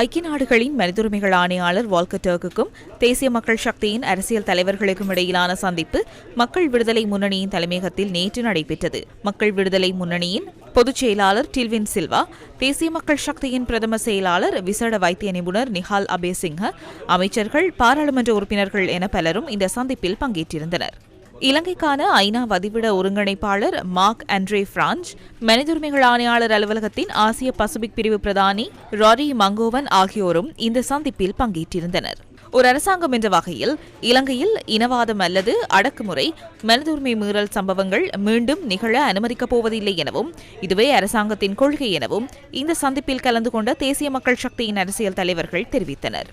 ஐக்கிய நாடுகளின் மனிதுரிமைகள் ஆணையாளர் வால்கர் டர்க்குக்கும் தேசிய மக்கள் சக்தியின் அரசியல் தலைவர்களுக்கும் இடையிலான சந்திப்பு மக்கள் விடுதலை முன்னணியின் தலைமையகத்தில் நேற்று நடைபெற்றது. மக்கள் விடுதலை முன்னணியின் பொதுச் செயலாளர் டில்வின் சில்வா தேசிய மக்கள் சக்தியின் பிரதம செயலாளர் விசேட வைத்திய நிபுணர் நிஹால் அபேசிங்க அமைச்சர்கள் பாராளுமன்ற உறுப்பினர்கள் என பலரும் இந்த சந்திப்பில் பங்கேற்றிருந்தனர். இலங்கைக்கான ஐநா வதிவிட ஒருங்கிணைப்பாளர் மார்க் அண்ட்ரே பிரான்ச் மனிதுரிமைகள் ஆணையாளர் அலுவலகத்தின் ஆசிய பசிபிக் பிரிவு பிரதானி ராரி மங்கோவன் ஆகியோரும் இந்த சந்திப்பில் பங்கேற்றிருந்தனர். ஒரு அரசாங்கம் என்ற வகையில் இலங்கையில் இனவாதம் அல்லது அடக்குமுறை மனதுரிமை மீறல் சம்பவங்கள் மீண்டும் நிகழ அனுமதிக்கப் போவதில்லை எனவும் இதுவே அரசாங்கத்தின் கொள்கை எனவும் இந்த சந்திப்பில் கலந்து கொண்ட தேசிய மக்கள் சக்தியின் அரசியல் தலைவர்கள் தெரிவித்தனர்.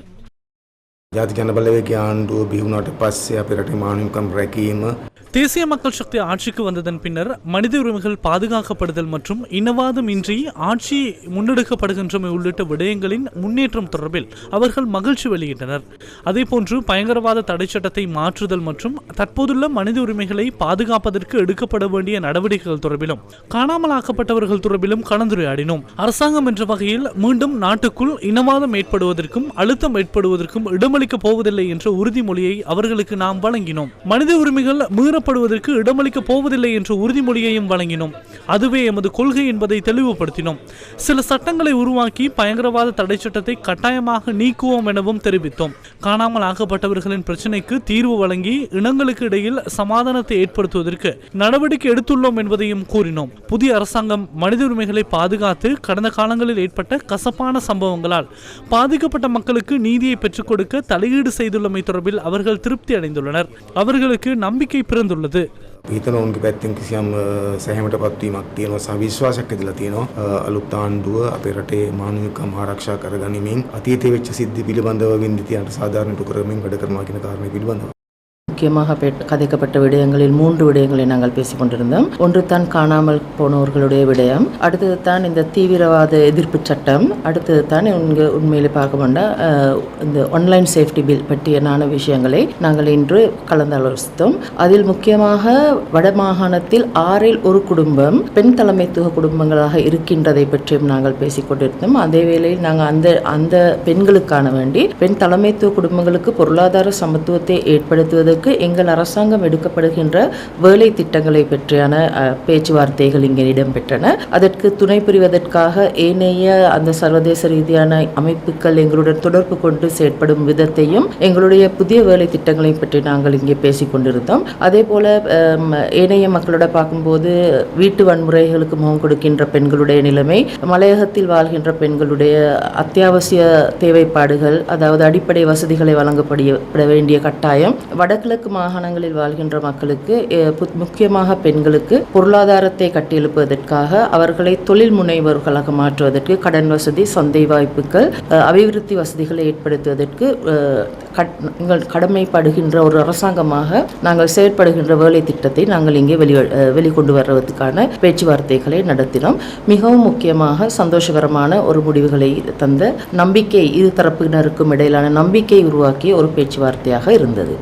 ජාතික ජනබලවේගයේ ආණ්ඩුව බිහි වුණාට පස්සේ අපේ රටේ මානවකම් රැකීම தேசிய மக்கள் சக்தி ஆட்சிக்கு வந்ததன் பின்னர் மனித உரிமைகள் பாதுகாக்கப்படுதல் மற்றும் இனவாதம் இன்றி ஆட்சி முன்னெடுக்கப்படுகின்றமை உள்ளிட்ட விடயங்களின் முன்னேற்றம் தொடர்பில் அவர்கள் மகிழ்ச்சி வெளியிட்டனர். அதேபோன்று பயங்கரவாத தடை சட்டத்தை மாற்றுதல் மற்றும் தற்போதுள்ள மனித உரிமைகளை பாதுகாப்பதற்கு எடுக்கப்பட வேண்டிய நடவடிக்கைகள் தொடர்பிலும் காணாமலாக்கப்பட்டவர்கள் தொடர்பிலும் கலந்துரையாடினோம். அரசாங்கம் என்ற வகையில் மீண்டும் நாட்டுக்குள் இனவாதம் ஏற்படுவதற்கும் அழுத்தம் ஏற்படுவதற்கும் இடமளிக்கப் போவதில்லை என்ற உறுதிமொழியை அவர்களுக்கு நாம் வழங்கினோம். மனித உரிமைகள் மீறப்படுவதற்கு இடமளிக்கப் போவதில்லை என்ற உறுதிமொழியையும் வழங்கினோம். அதுவே எமது கொள்கை என்பதை தெளிவுபடுத்தினோம். சில சட்டங்களை உருவாக்கி பயங்கரவாத தடை சட்டத்தை கட்டாயமாக நீக்குவோம் எனவும் தெரிவித்தோம். காணாமல் ஆக்கப்பட்டவர்களின் பிரச்சினைக்கு தீர்வு வழங்கி இனங்களுக்கு இடையில் சமாதானத்தை ஏற்படுத்துவதற்கு நடவடிக்கை எடுத்துள்ளோம் என்பதையும் கூறினோம். புதிய அரசாங்கம் மனித உரிமைகளை பாதுகாத்து கடந்த காலங்களில் ஏற்பட்ட கசப்பான சம்பவங்களால் பாதிக்கப்பட்ட மக்களுக்கு நீதியை பெற்றுக் கொடுக்க தலையீடு செய்துள்ளமை தொடர்பில் அவர்கள் திருப்தி அடைந்துள்ளனர். அவர்களுக்கு நம்பிக்கை பிறந்த பிறந்துள்ளது හිතන ඔවුන්ගේ පැත්තිෙන් කිසියම් සැහමට පත්වීමක් තියෙනවා සහ විශ්වාසයක් ඇතිලා තියෙනවා අලුත් ආණ්ඩුව අපේ රටේ මානවිකම් ආරක්ෂා කරගනිමින් අතීතයේ වෙච්ච සිද්ධි පිළිබඳව වින්දිතියන්ට සාධාරණයට කරමින් වැඩ කරනවා කියන කාරණය පිළිබඳව முக்கியமாக பெட்- கதைக்கப்பட்ட விடயங்களில் மூன்று விடயங்களை நாங்கள் பேசிக் கொண்டிருந்தோம் ஒன்று தான் காணாமல் போனவர்களுடைய விடயம் அடுத்தது தான் இந்த தீவிரவாத எதிர்ப்பு சட்டம் அடுத்தது தான் இங்கு உண்மையிலே பார்க்க வேண்டாம் இந்த ஆன்லைன் சேஃப்டி பில் பற்றியனான விஷயங்களை நாங்கள் இன்று கலந்தாலோசித்தோம். அதில் முக்கியமாக வடமாகாணத்தில் ஆறில் ஒரு குடும்பம் பெண் தலைமைத்துவ குடும்பங்களாக இருக்கின்றதை பற்றியும் நாங்கள் பேசிக் கொண்டிருந்தோம் அதே வேளையில் நாங்கள் அந்த அந்த பெண்களுக்கான வேண்டி பெண் தலைமைத்துவ குடும்பங்களுக்கு பொருளாதார சமத்துவத்தை ஏற்படுத்துவதற்கு எங்கள் அரசாங்கம் எடுக்கப்படுகின்ற வேலை திட்டங்களை பற்றியான பேச்சுவார்த்தைகள் இங்கே இடம்பெற்றன. அதற்கு துணை புரிவதற்காக ஏனைய அந்த சர்வதேச ரீதியான அமைப்புகள் எங்களுடன் தொடர்பு கொண்டு செயற்படும் விதத்தையும் எங்களுடைய புதிய வேலை திட்டங்களை பற்றி நாங்கள் இங்கே பேசிக்கொண்டிருந்தோம் அதே போல ஏனைய மக்களோட பார்க்கும்போது வீட்டு வன்முறைகளுக்கு முகம் கொடுக்கின்ற பெண்களுடைய நிலைமை மலையகத்தில் வாழ்கின்ற பெண்களுடைய அத்தியாவசிய தேவைப்பாடுகள் அதாவது அடிப்படை வசதிகளை வழங்கப்படிய வேண்டிய கட்டாயம் வடகிழக்கு மாகாணங்களில் வாழ்கின்ற மக்களுக்கு முக்கியமாக பெண்களுக்கு பொருளாதாரத்தை கட்டியெழுப்பதற்காக அவர்களை தொழில் முனைவோர்களாக மாற்றுவதற்கு கடன் வசதி சந்தை வாய்ப்புகள் அபிவிருத்தி வசதிகளை ஏற்படுத்துவதற்கு கட்- எங்கள் கடமைப்படுகின்ற ஒரு அரசாங்கமாக நாங்கள் செயற்படுகின்ற வேலை திட்டத்தை நாங்கள் இங்கே வெளி வெளிக்கொண்டு வர்றதுக்கான பேச்சுவார்த்தைகளை நடத்தினோம். மிகவும் முக்கியமாக சந்தோஷகரமான ஒரு முடிவுகளை தந்த நம்பிக்கை இரு தரப்பினருக்கும் இடையிலான நம்பிக்கை உருவாக்கிய ஒரு பேச்சுவார்த்தையாக இருந்தது.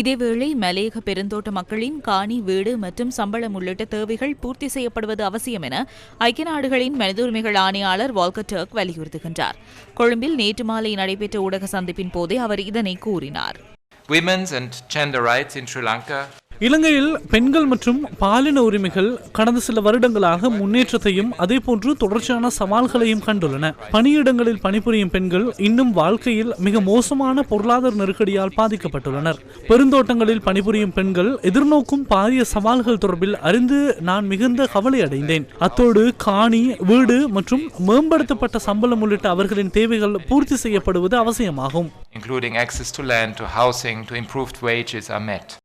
இதேவேளை மலையக பெருந்தோட்ட மக்களின் காணி வீடு மற்றும் சம்பளம் உள்ளிட்ட தேவைகள் பூர்த்தி செய்யப்படுவது அவசியம் என ஐக்கிய நாடுகளின் மனித உரிமைகள் ஆணையாளர் வால்கர் டர்க் வலியுறுத்துகின்றார். கொழும்பில் நேற்று மாலை நடைபெற்ற ஊடக சந்திப்பின் போதே அவர் இதனை கூறினார். Women's and gender rights in Sri Lanka இலங்கையில் பெண்கள் மற்றும் பாலின உரிமைகள் கடந்த சில வருடங்களாக முன்னேற்றத்தையும் அதே போன்று தொடர்ச்சியான சவால்களையும் கண்டுள்ளன. பணியிடங்களில் பணிபுரியும் பெண்கள் இன்னும் வாழ்க்கையில் மிக மோசமான பொருளாதார நெருக்கடியால் பாதிக்கப்பட்டுள்ளனர். பெருந்தோட்டங்களில் பணிபுரியும் பெண்கள் எதிர்நோக்கும் பாரிய சவால்கள் தொடர்பில் அறிந்து நான் மிகுந்த கவலை அடைந்தேன். அத்தோடு காணி வீடு மற்றும் மேம்படுத்தப்பட்ட சம்பளம் உள்ளிட்ட அவர்களின் தேவைகள் பூர்த்தி செய்யப்படுவது அவசியமாகும். Including access to land, to housing, to improved wages, are met.